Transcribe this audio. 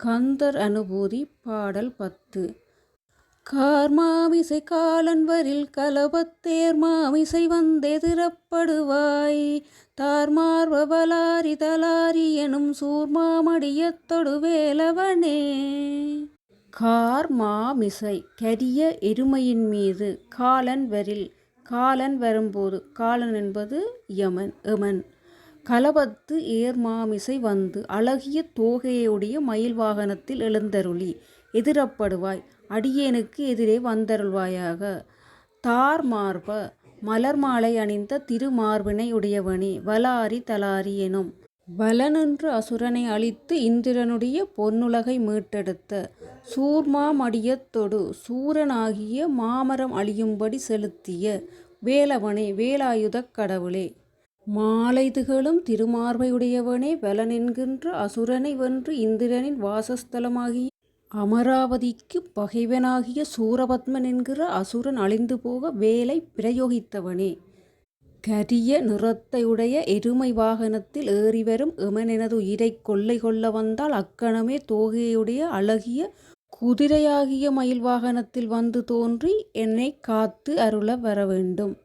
கந்தர் அனுபூதி பாடல் பத்து. கார்மாமிசை காலன்வரில் கலபத்தேர் மாமிசை வந்தெதிரப்படுவாய் தார்மார்வ வலாரி தலாரி எனும் சூர்மாமடியத்தொடு வேலவனே கார்மாமிசை கரிய எருமையின் மீது காலன் வரில் காலன் வரும்போது காலன் என்பது யமன் எமன். கலபத்து ஏர்மாமிசை வந்து அழகிய தோகையுடைய மயில் வாகனத்தில் எழுந்தருளி எதிரப்படுவாய் அடியேனுக்கு எதிரே வந்தருள்வாயாக. தார் மார்ப மலர் மாலை அணிந்த திருமார்பினை உடையவனே வலாரி தலாரி எனும். வலனென்று அசுரனை அழித்து இந்திரனுடைய பொன்னுலகை மீட்டெடுத்த சூர்மாமடியத்தொடு சூரனாகிய மாமரம் அழியும்படி செலுத்திய வேலவனே வேலாயுதக் கடவுளே. மாலைதுகளும் திருமார்பையுடையவனே வலனென்கின்ற அசுரனை வென்று இந்திரனின் வாசஸ்தலமாகிய அமராவதிக்குப் பகைவனாகிய சூரபத்மன் என்கிற அசுரன் அழிந்து போக வேலை பிரயோகித்தவனே. கரிய நிறத்தையுடைய எருமை வாகனத்தில் ஏறிவரும் எமனெனது உயிரை கொள்ளை கொள்ள வந்தால் அக்கணமே தோகையுடைய அழகிய குதிரையாகிய மயில் வாகனத்தில் வந்து தோன்றி என்னை காத்து அருள வரவேண்டும்.